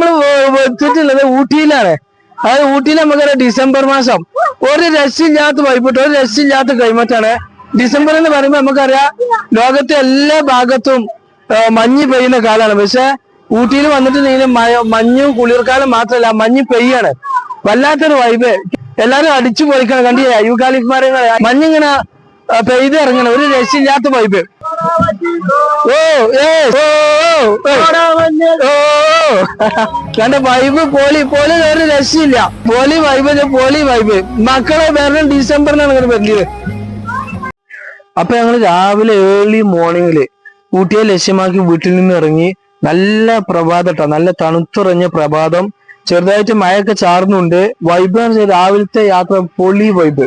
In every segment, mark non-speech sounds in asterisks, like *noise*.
നമ്മൾ വെച്ചിട്ടുള്ളത് ഊട്ടിയിലാണ്. അതായത് ഊട്ടിയിൽ നമുക്കറിയാം ഡിസംബർ മാസം. ഒരു രക്ഷയില്ലാത്ത വൈകിട്ട് ഒരു രക്ഷയില്ലാത്ത ക്ലൈമറ്റാണ് ഡിസംബർ എന്ന് പറയുമ്പോൾ നമുക്കറിയാം ലോകത്തെ എല്ലാ ഭാഗത്തും മഞ്ഞ് പെയ്യുന്ന കാലമാണ്. പക്ഷെ ഊട്ടിയിൽ വന്നിട്ട് മഴ- മഞ്ഞും കുളിർക്കാലം മാത്രമല്ല മഞ്ഞ് പെയ്യാണ്. വല്ലാത്തൊരു വൈബ് എല്ലാരും അടിച്ചു പൊളിക്കണം കണ്ടില്ല മരങ്ങളെ മഞ്ഞിങ്ങനെ ആ, പെയ്ത് ഇറങ്ങണം ഒരു രക്ഷയില്ലാത്ത വൈബ് കണ്ട വൈബ് പോളി പോളി വേറെ രക്ഷയില്ല. പോളി വൈബ് പോളി വൈബ് മക്കളെ വേറെ ഡിസംബറിനാണ് അങ്ങനെ വരുന്നത് അപ്പൊ ഞങ്ങൾ രാവിലെ ഏർലി മോർണിംഗിൽ ഊട്ടിയെ ലക്ഷ്യമാക്കി വീട്ടിൽ നിന്ന് ഇറങ്ങി നല്ല പ്രഭാതട്ടോ നല്ല തണുത്തുറഞ്ഞ പ്രഭാതം. ചെറുതായിട്ട് മഴയൊക്കെ ചാർന്നുണ്ട്. വൈബ് രാവിലത്തെ യാത്ര പൊളി വൈബ്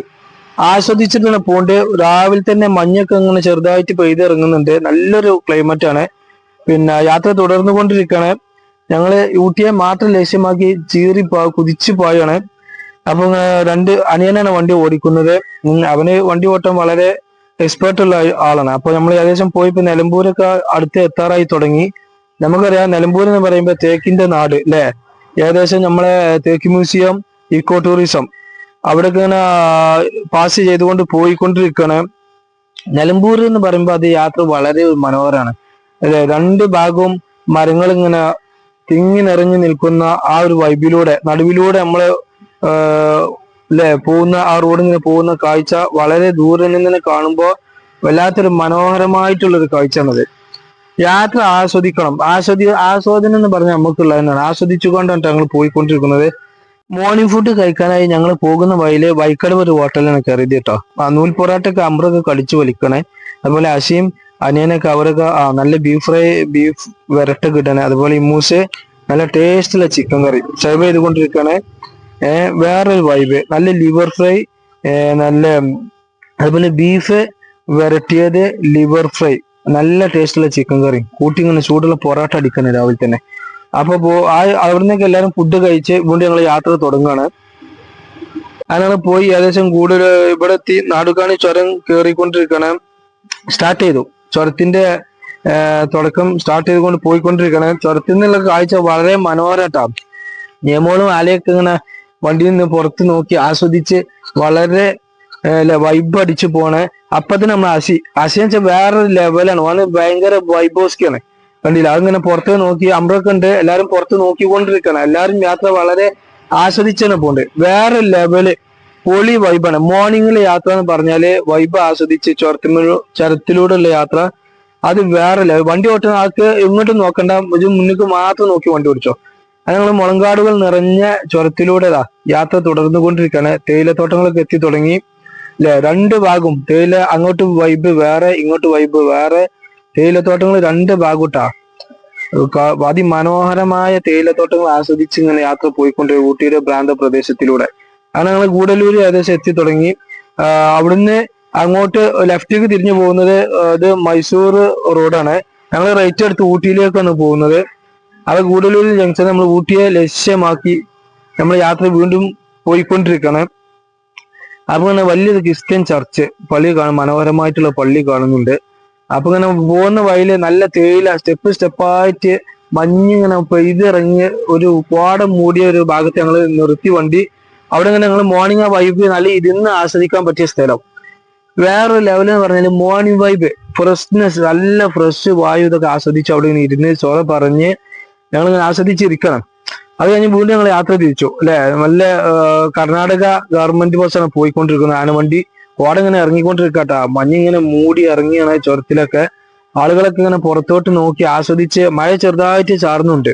ആസ്വദിച്ചിട്ടാണ് പോണ്ട് രാവിലെ തന്നെ മഞ്ഞൊക്കെ ഇങ്ങനെ ചെറുതായിട്ട് പെയ്തിറങ്ങുന്നുണ്ട്. നല്ലൊരു ക്ലൈമറ്റ് ആണ്. പിന്നെ യാത്ര തുടർന്നു കൊണ്ടിരിക്കുകയാണ്. ഞങ്ങൾ ഊട്ടിയെ മാത്രം ലക്ഷ്യമാക്കി പോ കുതിച്ചു പോയാണ് അപ്പൊ രണ്ട് അനിയനാണ് വണ്ടി ഓടിക്കുന്നത്. അവന് വണ്ടി ഓട്ടം വളരെ എക്സ്പേർട്ട് ഉള്ള ആളാണ്. അപ്പൊ നമ്മൾ ഏകദേശം പോയി നിലമ്പൂരൊക്കെ അടുത്ത് എത്താറായി തുടങ്ങി. നമുക്കറിയാം നിലമ്പൂർ എന്ന് പറയുമ്പോ തേക്കിന്റെ നാട് അല്ലെ? ഏകദേശം നമ്മളെ തേക്ക് മ്യൂസിയം ഇക്കോ ടൂറിസം അവിടെയൊക്കെ ഇങ്ങനെ പാസ് ചെയ്തുകൊണ്ട് പോയിക്കൊണ്ടിരിക്കുകയാണ് നിലമ്പൂർ എന്ന് പറയുമ്പോൾ അത് യാത്ര വളരെ മനോഹരമാണ്. അല്ലെ? രണ്ട് ഭാഗവും മരങ്ങൾ ഇങ്ങനെ തിങ്ങി നിറഞ്ഞു നിൽക്കുന്ന ആ ഒരു വൈബിലൂടെ നടുവിലൂടെ നമ്മൾ അല്ലെ പോകുന്ന ആ റോഡ് ഇങ്ങനെ പോകുന്ന കാഴ്ച വളരെ ദൂരെ നിന്ന് കാണുമ്പോൾ വല്ലാത്തൊരു മനോഹരമായിട്ടുള്ളൊരു കാഴ്ചയാണത്. യാത്ര ആസ്വദിക്കണം. ആസ്വദി ആസ്വാദനം എന്ന് പറഞ്ഞാൽ നമുക്കുള്ളത് തന്നെയാണ്. ആസ്വദിച്ചുകൊണ്ടാണ് ഞങ്ങൾ പോയിക്കൊണ്ടിരിക്കുന്നത്. മോർണിംഗ് ഫുഡ് കഴിക്കാനായി ഞങ്ങൾ പോകുന്ന വഴിയിൽ വൈക്കടവ് ഒരു ഹോട്ടലാണ് കയറിയത് കേട്ടോ. ആ നൂൽ പൊറാട്ടൊക്കെ അമ്പ്രൊക്കെ കടിച്ചു വലിക്കണേ. അതുപോലെ അശീം അനിയനൊക്കെ അവരൊക്കെ ആ നല്ല ബീഫ് ഫ്രൈ ബീഫ് വരട്ടൊക്കെ കിട്ടണേ. അതുപോലെ ഇമ്മൂസ് നല്ല ടേസ്റ്റുള്ള ചിക്കൻ കറി. സെർവ് ചെയ്തുകൊണ്ടിരിക്കണേ. ഏഹ് വേറൊരു വൈബ് നല്ല ലിവർ ഫ്രൈ നല്ല അതുപോലെ ബീഫ് വരട്ടിയത് ലിവർ ഫ്രൈ നല്ല ടേസ്റ്റുള്ള ചിക്കൻ കറി. കൂട്ടി ഇങ്ങനെ ചൂടുള്ള പൊറോട്ട അടിക്കണേ രാവിലെ തന്നെ. അപ്പൊ ആ അവിടുന്നേക്ക് എല്ലാരും ഫുഡ് കഴിച്ച് വീണ്ടും ഞങ്ങൾ യാത്ര തുടങ്ങുകയാണ് അങ്ങനെ പോയി ഏകദേശം കൂടുതൽ ഇവിടെ എത്തി. നാടുകാണി ചുരം കയറിക്കൊണ്ടിരിക്കണ സ്റ്റാർട്ട് ചെയ്തു. ചുരത്തിന്റെ തുടക്കം സ്റ്റാർട്ട് ചെയ്തുകൊണ്ട് പോയിക്കൊണ്ടിരിക്കണം ചുരത്തിൽ നിന്നുള്ള കാഴ്ച വളരെ മനോഹരട്ടാ നിയമോളും ആലയൊക്കെ ഇങ്ങനെ വണ്ടിയിൽ നിന്ന് പുറത്ത് നോക്കി ആസ്വദിച്ച് വളരെ വൈബ് അടിച്ചു പോണേ അപ്പത്തിന് നമ്മൾ അസി അസി വെച്ചാൽ വേറൊരു ലെവലാണ് ഓന് ഭയങ്കര വൈബോസ്കിയാണ് കണ്ടില്ല. അതിങ്ങനെ പുറത്ത് നോക്കി അമ്രൊക്കെ ഉണ്ട്. എല്ലാരും പുറത്ത് നോക്കിക്കൊണ്ടിരിക്കണം എല്ലാരും യാത്ര വളരെ ആസ്വദിച്ചാണ് പോണ്ട്. വേറെ ലെവൽ പൊളി വൈബാണ് മോർണിംഗിലെ യാത്ര എന്ന് പറഞ്ഞാൽ വൈബ് ആസ്വദിച്ച് ചുരത്തിലൂ ഉള്ള യാത്ര അത് വേറെ ലെവൽ വണ്ടി ഓട്ടുന്ന ആൾക്ക് ഇങ്ങോട്ട് നോക്കണ്ട. ഇത് മുന്നിക്ക് മാത്രം നോക്കി വണ്ടി ഓടിച്ചോ. അത് ഞങ്ങൾ മുളങ്കാടുകൾ നിറഞ്ഞ ചുരത്തിലൂടെതാ യാത്ര യാത്ര തുടർന്നുകൊണ്ടിരിക്കുകയാണ്. തേയിലത്തോട്ടങ്ങളൊക്കെ എത്തി തുടങ്ങി. അല്ലെ രണ്ട് ഭാഗവും തേയില അങ്ങോട്ട് വൈബ് വേറെ ഇങ്ങോട്ട് വൈബ് വേറെ തേയിലത്തോട്ടങ്ങൾ രണ്ട് ഭാഗൂട്ടാ. അതിമനോഹരമായ തേയിലത്തോട്ടങ്ങൾ ആസ്വദിച്ച് ഇങ്ങനെ യാത്ര പോയിക്കൊണ്ട് ഊട്ടിയുടെ പ്രാന്ത പ്രദേശത്തിലൂടെ. അങ്ങനെ ഞങ്ങൾ ഗൂഡല്ലൂർ ഏകദേശം എത്തി തുടങ്ങി. അവിടുന്ന് അങ്ങോട്ട് ലെഫ്റ്റിലേക്ക് തിരിഞ്ഞു പോകുന്നത് അത് മൈസൂർ റോഡാണ്. ഞങ്ങൾ റൈറ്റ് എടുത്ത് ഊട്ടിയിലേക്കാണ് പോകുന്നത്. അത് ഗൂഡല്ലൂർ ജംഗ്ഷൻ നമ്മൾ ഊട്ടിയെ ലക്ഷ്യമാക്കി നമ്മൾ യാത്ര വീണ്ടും പോയിക്കൊണ്ടിരിക്കുകയാണ്. തന്നെ വലിയൊരു ക്രിസ്ത്യൻ ചർച്ച് പള്ളി കാണും മനോഹരമായിട്ടുള്ള പള്ളി കാണുന്നുണ്ട്. അപ്പൊ ഇങ്ങനെ പോകുന്ന വഴിയിൽ നല്ല തേയില സ്റ്റെപ്പ് സ്റ്റെപ്പായിട്ട് മഞ്ഞിങ്ങനെ പെയ്തിറങ്ങി ഒരു പാടം മൂടിയ ഒരു ഭാഗത്ത് ഞങ്ങൾ നിർത്തി വണ്ടി. അവിടെ ഇങ്ങനെ ഞങ്ങൾ മോർണിംഗ് ആ വൈബ് നല്ല ഇരുന്ന് ആസ്വദിക്കാൻ പറ്റിയ സ്ഥലം. വേറൊരു ലെവൽ എന്ന് പറഞ്ഞാൽ മോർണിംഗ് വൈബ് ഫ്രഷ്നെസ് നല്ല ഫ്രഷ് വായു ഇതൊക്കെ ആസ്വദിച്ച് അവിടെ ഇങ്ങനെ ഇരുന്ന് ചോറ പറഞ്ഞ് ഞങ്ങൾ ഇങ്ങനെ ആസ്വദിച്ചിരിക്കണം. അത് കഴിഞ്ഞ് വീണ്ടും ഞങ്ങൾ യാത്ര തിരിച്ചു. അല്ലെ? നല്ല കർണാടക ഗവൺമെന്റ് ബസ്സാണ് പോയിക്കൊണ്ടിരിക്കുന്നത് ആനവണ്ടി. ഓടെ ഇങ്ങനെ ഇറങ്ങിക്കൊണ്ടിരിക്കട്ടാ. മഞ്ഞിങ്ങനെ മൂടി ഇറങ്ങിയാണ് ചുരത്തിലൊക്കെ. ആളുകളൊക്കെ ഇങ്ങനെ പുറത്തോട്ട് നോക്കി ആസ്വദിച്ച് മഴ ചെറുതായിട്ട് ചാർന്നുണ്ട്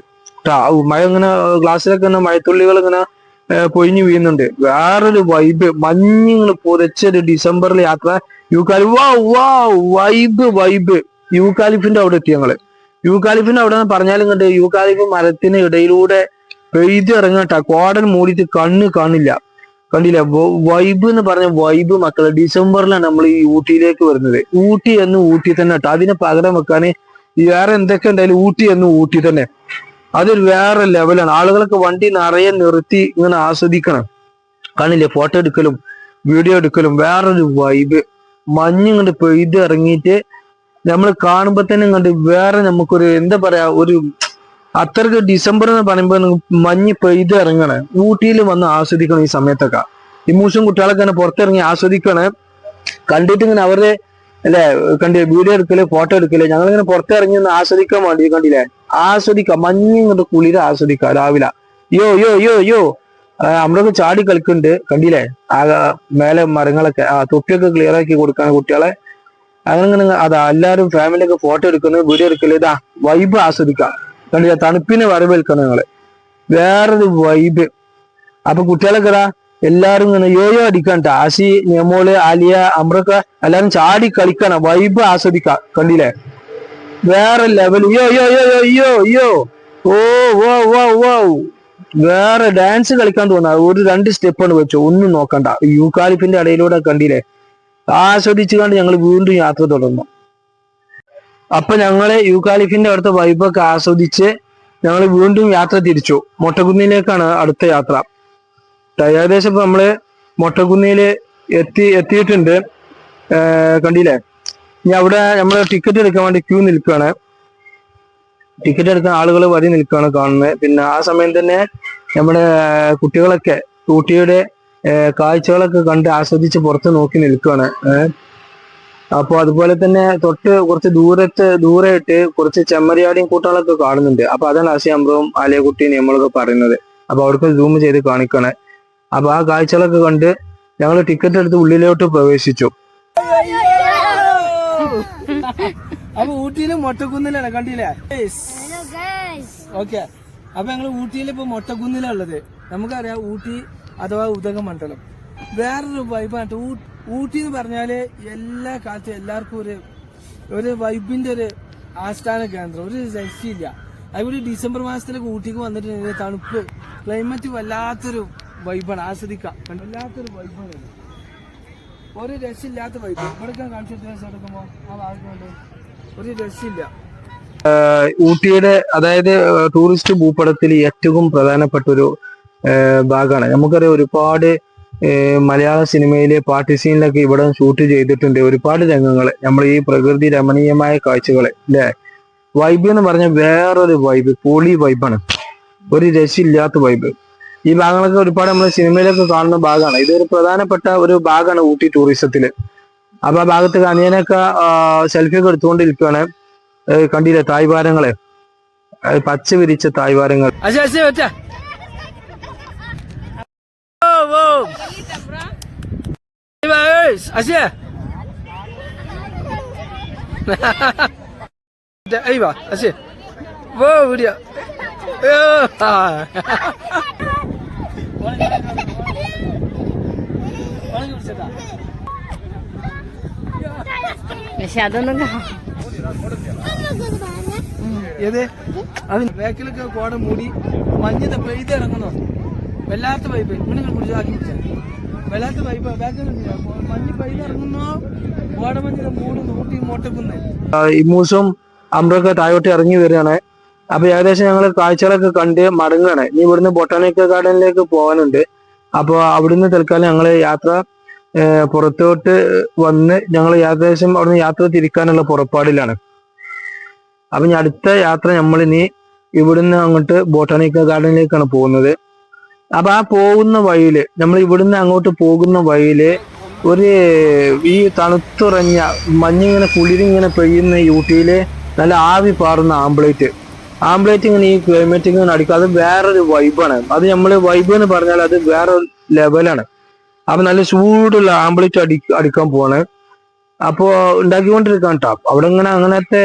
മഴ ഇങ്ങനെ ഗ്ലാസ്സിലൊക്കെ ഇങ്ങനെ മഴത്തുള്ളികൾ ഇങ്ങനെ പൊഴിഞ്ഞു വീഴുന്നുണ്ട്. വേറൊരു വൈബ് മഞ്ഞിങ്ങനെ പുതച്ചൊരു ഡിസംബറിൽ യാത്ര യൂക്കാലി വാ വാ വൈബ് വൈബ് യൂക്കാലിഫിന്റെ അവിടെ എത്തി ഞങ്ങൾ. യൂക്കാലിഫിന്റെ അവിടെ നിന്ന് പറഞ്ഞാലും ഇങ്ങോട്ട് യൂക്കാലിഫ് മരത്തിന് ഇടയിലൂടെ പെയ്ത് ഇറങ്ങട്ടാ. കോടൻ മൂടിയിട്ട് കണ്ണ് കാണില്ല. കണ്ടില്ല? വൈബ് എന്ന് പറഞ്ഞ വൈബ് മക്കളെ ഡിസംബറിലാണ് നമ്മൾ ഈ ഊട്ടിയിലേക്ക് വരുന്നത്. ഊട്ടി എന്ന് ഊട്ടി തന്നെ കേട്ടോ. അതിനെ പകരം വെക്കാൻ വേറെ എന്തൊക്കെ ഉണ്ടായാലും ഊട്ടി എന്ന് ഊട്ടി തന്നെ. അതൊരു വേറെ ലെവലാണ് ആളുകളൊക്കെ വണ്ടി നിറയെ നിർത്തി ഇങ്ങനെ ആസ്വദിക്കണം. കാണില്ലേ ഫോട്ടോ എടുക്കലും വീഡിയോ എടുക്കലും വേറൊരു വൈബ് മഞ്ഞ് ഇങ്ങോട്ട് പെയ്ത് ഇറങ്ങിയിട്ട് നമ്മൾ കാണുമ്പോ തന്നെ കണ്ട് വേറെ നമുക്കൊരു എന്താ പറയാ ഒരു അത്രയ്ക്ക് ഡിസംബർ എന്ന് പറയുമ്പോൾ മഞ്ഞ് പെയ്ത് ഇറങ്ങണേ. ഊട്ടിയിൽ വന്ന് ആസ്വദിക്കണം ഈ സമയത്തൊക്കെ. ഈ മൂസും കുട്ടികളൊക്കെ തന്നെ പുറത്തിറങ്ങി ആസ്വദിക്കണേ. കണ്ടിട്ട് ഇങ്ങനെ അവരുടെ അല്ലെ കണ്ടി വീഡിയോ എടുക്കൽ ഫോട്ടോ എടുക്കൽ ഞങ്ങളിങ്ങനെ പുറത്തിറങ്ങി ഒന്ന് ആസ്വദിക്കാൻ വേണ്ടി കണ്ടില്ലേ? ആസ്വദിക്കാം മഞ്ഞ് ഇങ്ങോട്ട് കുളിര് ആസ്വദിക്കാം രാവിലെ. യോ യോ യോ യോ നമ്മളൊക്കെ ചാടി കളിക്കുന്നുണ്ട് കണ്ടില്ലേ? ആകെ മേലെ മരങ്ങളൊക്കെ ആ തൊപ്പിയൊക്കെ ക്ലിയർ ആക്കി കൊടുക്കാൻ കുട്ടികളെ. അങ്ങനെ അതാ എല്ലാരും ഫാമിലിയൊക്കെ ഫോട്ടോ എടുക്കുന്നത് വീഡിയോ എടുക്കൽ ഇതാ വൈബ് ആസ്വദിക്കാം. കണ്ടില്ല? തണുപ്പിനെ വരവേൽക്കണം ഞങ്ങൾ. വേറൊരു വൈബ് അപ്പൊ കുട്ടികളൊക്കെ ഇതാ എല്ലാരും ഇങ്ങനെ യോയോ അടിക്കണം ടാസി നെമോൾ ആലിയ അമ്രൊക്കെ എല്ലാരും ചാടി കളിക്കണം. വൈബ് ആസ്വദിക്കാം. കണ്ടില്ലേ? വേറെ ലെവൽ യോ യോ യോ യോ യോ യോ ഓ വോ വോ വോ. വേറെ ഡാൻസ് കളിക്കാൻ തോന്നാ. ഒരു രണ്ട് സ്റ്റെപ്പ് ആണ് വെച്ചോ. ഒന്നും നോക്കണ്ട. യൂക്കാലിപ്പിന്റെ ഇടയിലൂടെ കണ്ടില്ലേ? ആസ്വദിച്ചു കണ്ട് ഞങ്ങൾ വീണ്ടും യാത്ര തുടർന്നു അപ്പൊ ഞങ്ങൾ യൂക്കാലിഫിന്റെ അടുത്ത വൈബൊക്കെ ആസ്വദിച്ച് ഞങ്ങൾ വീണ്ടും യാത്ര തിരിച്ചു. മൊട്ടക്കുന്നിലേക്കാണ് അടുത്ത യാത്ര. ഏകദേശം ഇപ്പൊ നമ്മൾ മൊട്ടക്കുന്നിയിൽ എത്തി എത്തിയിട്ടുണ്ട്. കണ്ടില്ലേ? ഇനി അവിടെ നമ്മൾ ടിക്കറ്റ് എടുക്കാൻ വേണ്ടി ക്യൂ നിൽക്കുകയാണ്. ടിക്കറ്റ് എടുക്കാൻ ആളുകൾ വരി നിൽക്കുകയാണ് കാണുന്നത്. പിന്നെ ആ സമയം തന്നെ നമ്മുടെ കുട്ടികളൊക്കെ ഊട്ടിയുടെ കാഴ്ചകളൊക്കെ കണ്ട് ആസ്വദിച്ച് പുറത്ത് നോക്കി നിൽക്കുകയാണ്. അപ്പൊ അതുപോലെ തന്നെ തൊട്ട് കുറച്ച് ദൂരത്ത് ദൂരെയായിട്ട് കുറച്ച് ചെമ്മരിയാടിയും കൂട്ടങ്ങളൊക്കെ കാണുന്നുണ്ട്. അപ്പൊ അതാണ് ആശയ അമ്രവും ആലയക്കുട്ടിയും നമ്മളൊക്കെ പറയുന്നത്. അപ്പൊ അവർക്ക് സൂം ചെയ്ത് കാണിക്കണേ. അപ്പൊ ആ കാഴ്ചകളൊക്കെ കണ്ട് ഞങ്ങൾ ടിക്കറ്റ് എടുത്ത് ഉള്ളിലോട്ട് പ്രവേശിച്ചു. *laughs* അപ്പൊ ഊട്ടിയിൽ മൊട്ടക്കുന്നിലാണ് കണ്ടില്ലേ. ഓക്കെ അപ്പൊ ഞങ്ങൾ ഊട്ടിയിൽ ഇപ്പൊ മൊട്ടക്കുന്നിലാണ് ഉള്ളത്. നമുക്കറിയാം ഊട്ടി അഥവാ ഉദകമണ്ഡലം. വേറൊരു വൈബാണ് ഊട്ടി എന്ന് പറഞ്ഞാൽ എല്ലാ കാലത്തും എല്ലാവർക്കും ഒരു ഒരു വൈബിന്റെ ഒരു ആസ്ഥാന കേന്ദ്രം. ഒരു രക്ഷയില്ല അതുപോലെ ഡിസംബർ മാസത്തിലൊക്കെ ഊട്ടിക്ക് വന്നിട്ടുണ്ടെങ്കിൽ തണുപ്പ് ക്ലൈമറ്റ് വല്ലാത്തൊരു വൈബാണ്. ആസ്വദിക്കാം വല്ലാത്തൊരു വൈബാണ്. ഒരു രക്ഷയില്ലാത്ത വൈബ്. ഇവിടെ കാണിച്ചു എടുക്കുമ്പോ ആ ഭാഗത്തുണ്ട് ഒരു രക്ഷയില്ല ഊട്ടിയുടെ അതായത് ടൂറിസ്റ്റ് ഭൂപടത്തിൽ ഏറ്റവും പ്രധാനപ്പെട്ട ഒരു ഭാഗമാണ്. നമുക്കറിയാം ഒരുപാട് മലയാള സിനിമയിലെ പാർട്ടി സീനിലൊക്കെ ഇവിടെ ഷൂട്ട് ചെയ്തിട്ടുണ്ട് ഒരുപാട് രംഗങ്ങൾ നമ്മൾ ഈ പ്രകൃതി രമണീയമായ കാഴ്ചകൾ അല്ലേ വൈബ് എന്ന് പറഞ്ഞ വേറൊരു വൈബ് പൊളി വൈബാണ് ഒരു രക്ഷയില്ലാത്ത വൈബ് ഈ ഭാഗങ്ങളൊക്കെ ഒരുപാട് നമ്മൾ സിനിമയിലൊക്കെ കാണുന്ന ഭാഗമാണ്. ഇതൊരു പ്രധാനപ്പെട്ട ഒരു ഭാഗമാണ് ഊട്ടി ടൂറിസത്തിൽ അപ്പൊ ആ ഭാഗത്ത് അനിയനൊക്കെ സെൽഫി ഒക്കെ എടുത്തുകൊണ്ടിരിക്കുകയാണ് കണ്ടില്ലേ? തായ്വാരങ്ങളെ പച്ച വിരിച്ച തായ്വാരങ്ങൾ ഓ ഓ അശേ Ahí va, así. Wow, Uriah. പക്ഷെ അതൊന്നും ഏത് അതിന് ബാക്കിലൊക്കെ കോട മൂടി. മഞ്ഞ് പെയ്ത് ഇറങ്ങുന്നു. വല്ലാത്ത പൈപ്പ് ഇങ്ങനെ കുടിച്ച് ആക്കി കുടിച്ച. വല്ലാത്ത പൈപ്പ് മഞ്ഞ് പെയ്ത് ഇറങ്ങുന്നു. കോട മഞ്ഞ് മൂടുന്നു ഊട്ടി മോട്ടക്കുന്ന്. ഇമ്മൂസും അമ്രൊക്കെ താഴോട്ട് ഇറങ്ങി വരികയാണ്. അപ്പൊ ഏകദേശം ഞങ്ങൾ കാഴ്ചകളൊക്കെ കണ്ട് മടങ്ങുകയാണ്. ഇനി ഇവിടുന്ന് ബൊട്ടാണിക്കൽ ഗാർഡനിലേക്ക് പോകാനുണ്ട്. അപ്പൊ അവിടുന്ന് തൽക്കാലം ഞങ്ങൾ യാത്ര പുറത്തോട്ട് വന്ന് ഞങ്ങൾ ഏകദേശം അവിടുന്ന് യാത്ര തിരിക്കാനുള്ള പുറപ്പാടിലാണ്. അപ്പൊ അടുത്ത യാത്ര നമ്മൾ ഇനി ഇവിടുന്ന് അങ്ങോട്ട് ബോട്ടാണിക്കൽ ഗാർഡനിലേക്കാണ് പോകുന്നത്. അപ്പൊ ആ പോകുന്ന വഴിയിൽ നമ്മൾ ഇവിടുന്ന് അങ്ങോട്ട് പോകുന്ന വഴിയിൽ ഒരു ഈ തണുത്തുറഞ്ഞ മഞ്ഞിങ്ങനെ കുളിരിങ്ങനെ പെയ്യുന്ന യൂട്ടിയിൽ നല്ല ആവി പാറുന്ന ആംബ്ലേറ്റ്. ആംബ്ലേറ്റ് ഇങ്ങനെ ഈ ക്ലൈമറ്റ് ഇങ്ങനെ അടിക്കും. അത് വേറൊരു വൈബാണ് അത് നമ്മൾ വൈബ് എന്ന് പറഞ്ഞാൽ അത് വേറെ ലെവലാണ് അപ്പൊ നല്ല ചൂടുള്ള ആംബ്ലേറ്റ് അടി അടിക്കാൻ പോവാണ്. അപ്പോ ഉണ്ടാക്കിക്കൊണ്ടിരിക്കാൻ ടാപ്പ് അവിടെ ഇങ്ങനെ അങ്ങനത്തെ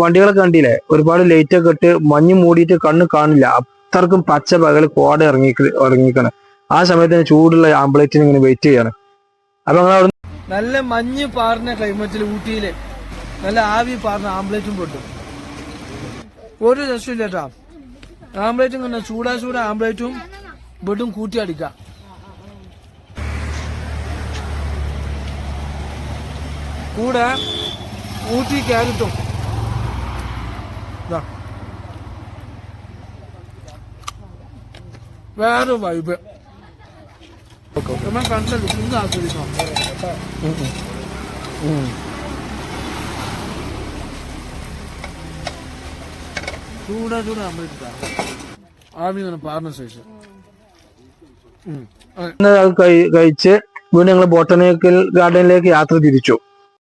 വണ്ടികളൊക്കെ കണ്ടില്ലേ? ഒരുപാട് ലൈറ്റ് ഒക്കെ ഇട്ട് മഞ്ഞ് മൂടിയിട്ട് കണ്ണ് കാണില്ല. അത്രക്കും പച്ച പകൽ കോട ഇറങ്ങി ഇറങ്ങിക്കണം. ആ സമയത്ത് ചൂടുള്ള ആംബ്ലേറ്റിന് ഇങ്ങനെ വെയിറ്റ് ചെയ്യാണ്. അപ്പൊ അവിടെ നല്ല മഞ്ഞ് പാർന്ന ക്ലൈമറ്റിൽ ഊട്ടിയിൽ നല്ല ആവി പാർന്ന ആംബ്ലേറ്റും പൊട്ടും. ഒരു രസമില്ല ആംബ്ലേറ്റും കണ്ട ചൂടാ ചൂടാ ആംബ്ലേറ്റും ബെഡും കൂട്ടി അടിക്കാം. കൂടെ ഊട്ടി ക്യാരറ്റും ഇതാ. വേറെ വൈബ് നമ്മൾ കണ്ടല്ലോ ഇന്ന് ആസ്വദിക്കണം ചൂടാ ചൂടാ നമ്മൾ ആവി ഇങ്ങനെ പാർന്ന കഴിച്ച് വീണ്ടും ഞങ്ങൾ ബോട്ടണിക്കൽ ഗാർഡനിലേക്ക് യാത്ര തിരിച്ചു.